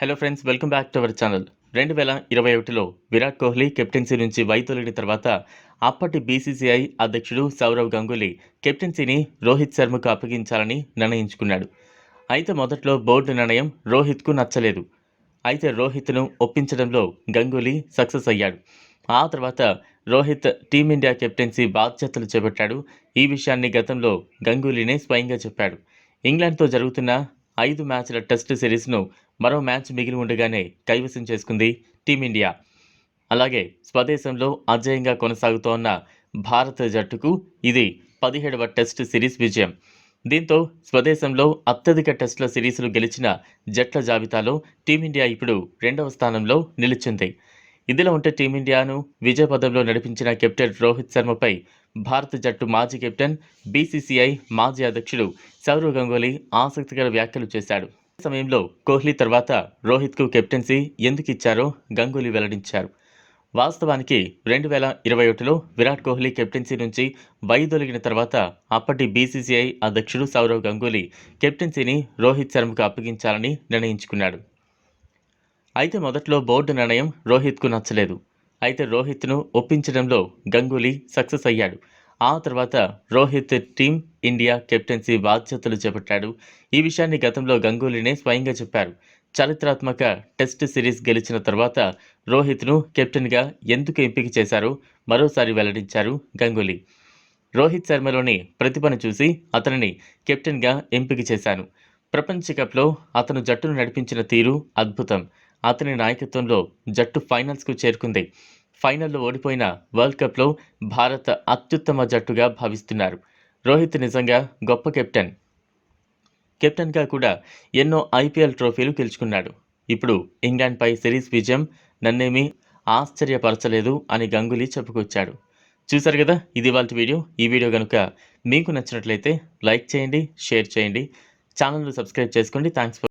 Hello friends welcome back to our channel రెండు వేల ఇరవై ఒకటిలో విరాట్ కోహ్లీ కెప్టెన్సీ నుంచి వైదొలిగిన తర్వాత అప్పటి బీసీసీఐ అధ్యక్షుడు సౌరవ్ గంగూలీ కెప్టెన్సీని రోహిత్ శర్మకు అప్పగించాలని నిర్ణయించుకున్నాడు. అయితే మొదట్లో బోర్డు నిర్ణయం రోహిత్కు నచ్చలేదు. అయితే రోహిత్ను ఒప్పించడంలో గంగూలీ సక్సెస్ అయ్యాడు. ఆ తర్వాత రోహిత్ టీమిండియా కెప్టెన్సీ బాధ్యతలు చేపట్టాడు. ఈ విషయాన్ని గతంలో గంగూలీనే స్వయంగా చెప్పాడు. ఇంగ్లాండ్తో జరుగుతున్న ఐదు మ్యాచ్ల టెస్ట్ సిరీస్ను మరో మ్యాచ్ మిగిలి ఉండగానే కైవసం చేసుకుంది టీమిండియా. అలాగే స్వదేశంలో అజేయంగా కొనసాగుతోన్న భారత జట్టుకు ఇది పదిహేడవ టెస్ట్ సిరీస్ విజయం. దీంతో స్వదేశంలో అత్యధిక టెస్టుల సిరీస్లు గెలిచిన జట్ల జాబితాలో టీమిండియా ఇప్పుడు రెండవ స్థానంలో నిలిచింది. ఇదిలా ఉంటే టీమిండియాను విజయపదంలో నడిపించిన కెప్టెన్ రోహిత్ శర్మపై భారత జట్టు మాజీ కెప్టెన్ బీసీసీఐ మాజీ అధ్యక్షుడు సౌరవ్ గంగూలీ ఆసక్తికర వ్యాఖ్యలు చేశాడు. సమయంలో కోహ్లీ తర్వాత రోహిత్కు కెప్టెన్సీ ఎందుకు ఇచ్చారో గంగూలీ వెల్లడించారు. వాస్తవానికి రెండు వేల ఇరవై ఒకటిలో విరాట్ కోహ్లీ కెప్టెన్సీ నుంచి వైదొలిగిన తర్వాత అప్పటి బీసీసీఐ అధ్యక్షుడు సౌరవ్ గంగూలీ కెప్టెన్సీని రోహిత్ శర్మకు అప్పగించాలని నిర్ణయించుకున్నాడు. అయితే మొదట్లో బోర్డు నిర్ణయం రోహిత్కు నచ్చలేదు. అయితే రోహిత్ను ఒప్పించడంలో గంగూలీ సక్సెస్ అయ్యాడు. ఆ తర్వాత రోహిత్ టీం ఇండియా కెప్టెన్సీ బాధ్యతలు చేపట్టాడు. ఈ విషయాన్ని గతంలో గంగూలీనే స్వయంగా చెప్పారు. చారిత్రాత్మక టెస్ట్ సిరీస్ గెలిచిన తర్వాత రోహిత్ను కెప్టెన్గా ఎందుకు ఎంపిక చేశారో మరోసారి వెల్లడించారు గంగూలీ. రోహిత్ శర్మలోని ప్రతిభను చూసి అతనిని కెప్టెన్గా ఎంపిక చేశాను. ప్రపంచ కప్లో అతను జట్టును నడిపించిన తీరు అద్భుతం. అతని నాయకత్వంలో జట్టు ఫైనల్స్కు చేరుకుంది. ఫైనల్లో ఓడిపోయిన వరల్డ్ కప్లో భారత్ అత్యుత్తమ జట్టుగా భావిస్తున్నారు. రోహిత్ నిజంగా గొప్ప కెప్టెన్. కెప్టెన్గా కూడా ఎన్నో ఐపీఎల్ ట్రోఫీలు గెలుచుకున్నాడు. ఇప్పుడు ఇంగ్లాండ్పై సిరీస్ విజయం నన్నేమీ ఆశ్చర్యపరచలేదు అని గంగులీ చెప్పుకొచ్చాడు. చూశారు కదా ఇది వాళ్ళ వీడియో. ఈ వీడియో కనుక మీకు నచ్చినట్లయితే లైక్ చేయండి షేర్ చేయండి. ఛానల్ను సబ్స్క్రైబ్ చేసుకోండి. Thanks for